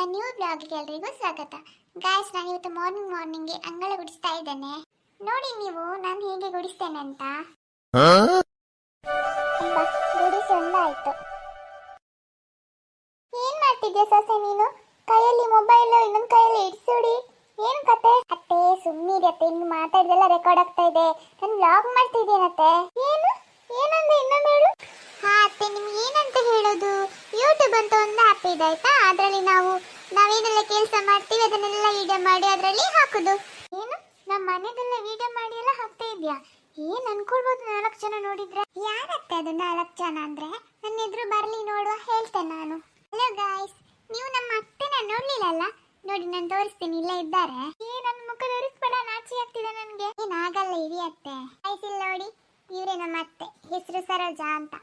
ನನ್ನ ನ್ಯೂ ಬ್ಲಾಗ್ಗೆ ಎಲ್ರಿಗೂ ಸ್ವಾಗತ. ಗಾಯ್ಸ್ ನಾನು ಇವತ್ತು ಮಾರ್ನಿಂಗ್ ಮಾರ್ನಿಂಗ್ಗೆ ಅಂಗಳ ಗುಡಿಸ್ತಾ ಇದ್ದೇನೆ. ನೋಡಿ ನೀವು ನಾನು ಹೇಗೆ ಗುಡಿಸ್ತೇನೆ ಅಂತ. ಅಬ್ಬಾ, ಗುಡಿಸಿ ಒಂದಾಯ್ತು ಏನ್ ಮಾಡ್ತಿದ್ಯಾ ಸೊಸೆ ನೀನು? ಕೈಯಲ್ಲಿ ಮೊಬೈಲ್ ಇನ್ನೊಂದ್ ಕೈಯಲ್ಲಿ ಇಡ್ಸುಡಿ ಏನ್ ಕತೆ? ಅತ್ತೆ ಸುಮ್ಮನೆ ಅತ್ತೆ ಇನ್ನು ಮಾತಾಡ್ದೆಲ್ಲ ರೆಕಾರ್ಡ್ ಆಗ್ತಾ ಇದೆ. ನಾನು ಬ್ಲಾಗ್ ಮಾಡ್ತಿದ್ದೇನತ್ತೆ ಏನು ಅಂತ ಒಂದು ಆ್ಯಪ್ ಇದೆ, ಆಯ್ತಾ? ಅದರಲ್ಲಿ ನಾವು ನಾವೇನೆಲ್ಲ ಕೆಲಸ ಮಾಡ್ತೀವಿ, ಅದನ್ನೆಲ್ಲ ವಿಡಿಯೋ ಮಾಡಿ ಅದರಲ್ಲಿ ಹಾಕೋದು. ಏನು? ನಮ್ಮ ಮನೆದೆಲ್ಲ ವಿಡಿಯೋ ಮಾಡಿ ಎಲ್ಲ ಹಾಕ್ತಾ ಇದೆಯಾ ಏನ್ ಅನ್ಕೊಳ್ಬೋದು ನಾಲ್ಕು ಜನ ನೋಡಿದ್ರೆ? ಯಾರತ್ತೆ ಅದು ನಾಲ್ಕು ಜನ ಅಂದ್ರೆ? ನನ್ನ ಎದುರು ಬರಲಿ ನೋಡುವ ಹೇಳ್ತೇನೆ ನಾನು. ಹಲೋ ಗಾಯ್ಸ್ ನೀವು ನಮ್ಮ ಅತ್ತೆನ ನೋಡ್ಲಿಲ್ಲಲ್ಲ ನೋಡಿ, ನಾನು ತೋರಿಸ್ತೀನಿ, ಇಲ್ಲೇ ಇದ್ದಾರೆ. ಏ, ನನ್ನ ಮುಖ ತೋರಿಸ್ಬೇಡ, ನಾಚಿ ಆಗ್ತಿದೆ ನನಗೆ. ಏನಾಗಲ್ಲ ಇರಿ ಅತ್ತೆ. ಗಾಯ್ಸ್ ಇಲ್ಲಿ ನೋಡಿ, ಇವರೇ ನಮ್ಮ ಅತ್ತೆ. ಹೆಸರು ಸರೋಜಾ ಅಂತ.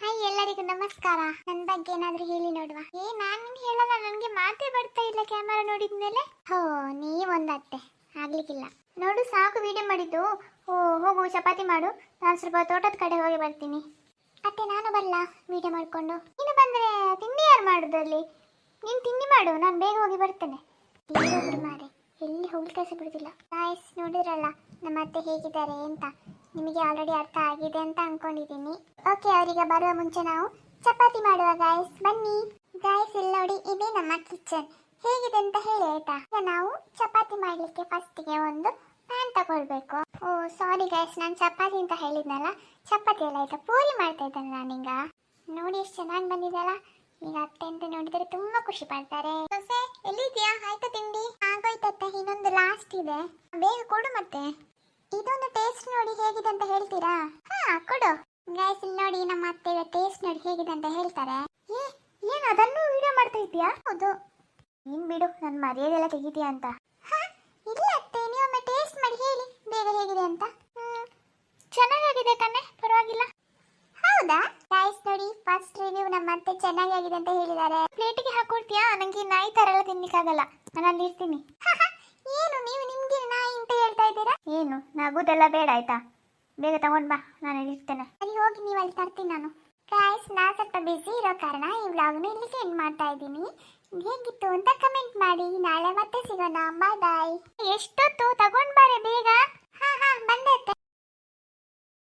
ಹಾಯ್ ಎಲ್ಲರಿಗೂ ನಮಸ್ಕಾರ. ನನ್ನ ಬಗ್ಗೆ ಏನಾದ್ರೂ ಹೇಳಿ ನೋಡುವ. ಏ, ನಾನು ನಿನ್ ಹೇಳಲ್ಲ, ನನಗೆ ಮಾತೇ ಬರ್ತಾ ಇಲ್ಲ ಕ್ಯಾಮರಾ ನೋಡಿದ್ಮೇಲೆ. ಹೋ ನೀವೊಂದು ಅತ್ತೆ ಆಗ್ಲಿಕ್ಕಿಲ್ಲ. ನೋಡು, ಸಾಕು ವಿಡಿಯೋ ಮಾಡಿದ್ದು. ಓ ಹೋಗು, ಚಪಾತಿ ಮಾಡು. ನಾನು ಸ್ವಲ್ಪ ತೋಟದ ಕಡೆ ಹೋಗಿ ಬರ್ತೀನಿ. ಅತ್ತೆ, ನಾನು ಬರಲ್ಲ ವಿಡಿಯೋ ಮಾಡಿಕೊಂಡು. ನೀನು ಬಂದ್ರೆ ತಿಂಡಿ ಯಾರು ಮಾಡೋದಲ್ಲಿ ನೀನು ತಿಂಡಿ ಮಾಡು, ನಾನು ಬೇಗ ಹೋಗಿ ಬರ್ತೇನೆ. ಮಾರೆ. ಎಲ್ಲಿ ಹೋಗ್ಲಿಕ್ಕೆ ಬಿಡುದಿಲ್ಲ ಗಾಯ್ಸ್ ನೋಡಿದ್ರಲ್ಲ, ನಮ್ಮ ಅತ್ತೆ ಹೇಗಿದ್ದಾರೆ ಅಂತ? ನಿಮಗೆ ಆಲ್ರೆಡಿ ಅರ್ಥ ಆಗಿದೆ ಅಂತ ಅನ್ಕೊಂಡಿದ್ದೀನಿ. ಓಕೆ ಅವರಿಗೆ ಬರುವ ಮುಂಚೆ ನಾವು ಚಪಾತಿ ಮಾಡುವ ಗಾಯ್ಸ್ ಬನ್ನಿ. ಗಾಯ್ಸ್ ಇಲ್ಲಿ ನೋಡಿ, ಇದೇ ನಮ್ಮ ಕಿಚನ್ ಹೇಗಿದೆ ಅಂತ ಹೇಳಿ, ಆಯ್ತಾ? ಈಗ ನಾವು ಚಪಾತಿ ಮಾಡ್ಲಿಕ್ಕೆ ಫಸ್ಟಿಗೆ ಒಂದು ಪ್ಯಾನ್ ತಗೊಳ್ಬೇಕು. ಓ ಸಾರಿ ಗಾಯ್ಸ್ ನಾನು ಚಪಾತಿ ಅಂತ ಹೇಳಿದ್ನಲ್ಲ, ಚಪಾತಿ ಎಲ್ಲ ಆಯ್ತಾ? ಪೂರಿ ಮಾಡ್ತಾ ಇದ್ದೇನೆ ನಾನೀಗ. ನೋಡಿ, ಎಷ್ಟು ಚೆನ್ನಾಗಿ ಬಂದಿದೆಯಲ್ಲ? ಈಗ ಅತ್ತೆ ಅಂತ ನೋಡಿದರೆ ತುಂಬಾ ಖುಷಿ ಪಡ್ತಾರೆ. ಸೊಸೆ, ಎಲ್ಲಿದ್ಯಾ? ಆಯ್ತಾ ತಿಂಡಿ? ಆಗೋಯ್ತತ್ತೆ ಇನ್ನೊಂದು ಲಾಸ್ಟ್ ಇದೆ. ಬೇಗ ಕೊಡು ಮತ್ತೆ. ಇದೊಂದು ಟೇಸ್ಟ್ ನೋಡಿ ಹೇಗಿದೆ ಅಂತ ಹೇಳ್ತೀರಾ? ಹಾ, ಕೊಡು. ಗೈಸ್ ಇಲ್ಲಿ ನೋಡಿ ನಮ್ಮ ಅತ್ತೆ ಟೇಸ್ಟ್ ನೋಡಿ ಹೇಗಿದೆ ಅಂತ ಹೇಳ್ತಾರೆ. ಏ, ಏನು ಅದನ್ನು ವಿಡಿಯೋ ಮಾಡ್ತಾ ಇದೀಯಾ ಹೌದು. ನೀನ್ ಬಿಡು ನನ್ನ ಮರ್ಯಾದೆಲ್ಲ ತೆಗಿತೀಯಾ ಅಂತ ಹಾ ಇಲ್ಲ ಅತ್ತೆ ನೀವೊಮ್ಮೆ ಟೇಸ್ಟ್ ಮಾಡಿ ಹೇಳಿ ಬೇಗ ಹೇಗಿದೆ ಅಂತ ಹ್ಮ್ ಚೆನ್ನಾಗಿದೆ ಕಣ್ಣೆ ಪರವಾಗಿಲ್ಲ ಹೌದಾ ಗೈಸ್ ನೋಡಿ ಫಸ್ಟ್ ರಿವ್ಯೂ ನಮ್ಮ ಅತ್ತೆ ಚೆನ್ನಾಗಿದೆ ಅಂತ ಹೇಳಿದ್ದಾರೆ ಪ್ಲೇಟಿಗೆ ಹಾಕೊಡ್ತೀಯಾ? ನಂಗೆ ಈ ನಾಯಿ ತರ ಎಲ್ಲ ತಿನ್ಲಿಕ್ಕಾಗಲ್ಲ. ನಾನು ಅಲ್ಲಿ ಇರ್ತೀನಿ. ಏನು? ನೀವು ನಿಮ್ಗೆ ನಾಯಿ ಅಂತ ಹೇಳ್ತಾ ಇದ್ದೀರಾ? ಏನು? ನಗುದೆಲ್ಲ ಬೇಡ, ಆಯ್ತಾ? ಬೇಗ ತಗೊಂಡ್ ಬಾ. ನಾನು ಇಲ್ಲಿ ಇರ್ತೇನೆ. ಸರಿ, ಹೋಗಿ. ನೀವು ಅಲ್ಲಿ ತರ್ತೀನಿ ನಾನು. ಗಾಯ್ಸ್ ನಾ ಸ್ವಲ್ಪ ಬಿಸಿ ಇರೋ ಕಾರಣ ಈ ವ್ಲಾಗ್ನ ಇಲ್ಲಿಗೆ ಎಂಡ್ ಮಾಡ್ತಾ ಇದ್ದೀನಿ. ಹೇಗಿತ್ತು ಅಂತ ಕಮೆಂಟ್ ಮಾಡಿ. ನಾಳೆ ಮತ್ತೆ ಸಿಗೋಣ. ಬಾಯ್ ಬಾಯ್ ಎಷ್ಟೊತ್ತು